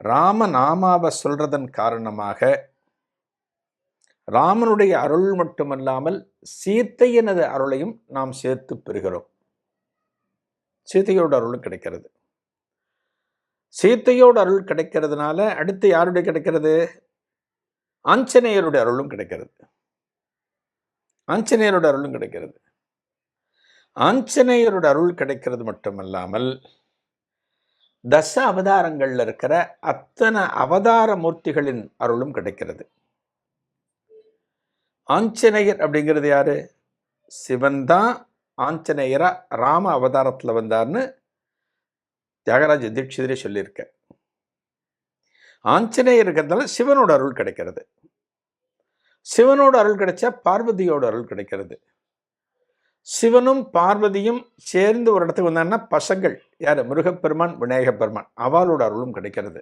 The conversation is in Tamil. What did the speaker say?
ராம நாமாவை சொல்றதன் காரணமாக ராமனுடைய அருள் மட்டுமல்லாமல் சீத்தையினது அருளையும் நாம் சேர்த்து பெறுகிறோம். சீத்தையோட அருளும் கிடைக்கிறது. சீத்தையோட அருள் கிடைக்கிறதுனால அடுத்து யாருடைய கிடைக்கிறது? ஆஞ்சநேயருடைய அருளும் கிடைக்கிறது. ஆஞ்சநேயரோட அருளும் கிடைக்கிறது. ஆஞ்சநேயரோட அருள் கிடைக்கிறது மட்டுமல்லாமல் தச அவதாரங்களில் இருக்கிற அத்தனை அவதார மூர்த்திகளின் அருளும் கிடைக்கிறது. ஆஞ்சநேயர் அப்படிங்கிறது யாரு? சிவன் தான் ஆஞ்சநேயரா ராம அவதாரத்தில் வந்தார்னு தியாகராஜ தீட்சிதரே சொல்லியிருக்க. ஆஞ்சநேயர் இருக்கிறதுனால சிவனோட அருள் கிடைக்கிறது. சிவனோட அருள் கிடைச்சா பார்வதியோட அருள் கிடைக்கிறது. சிவனும் பார்வதியும் சேர்ந்து ஒரு இடத்துக்கு வந்தாங்கன்னா பசங்கள். யார்? முருகப்பெருமான் விநாயகப் பெருமான். அவளோட அருளும் கிடைக்கிறது.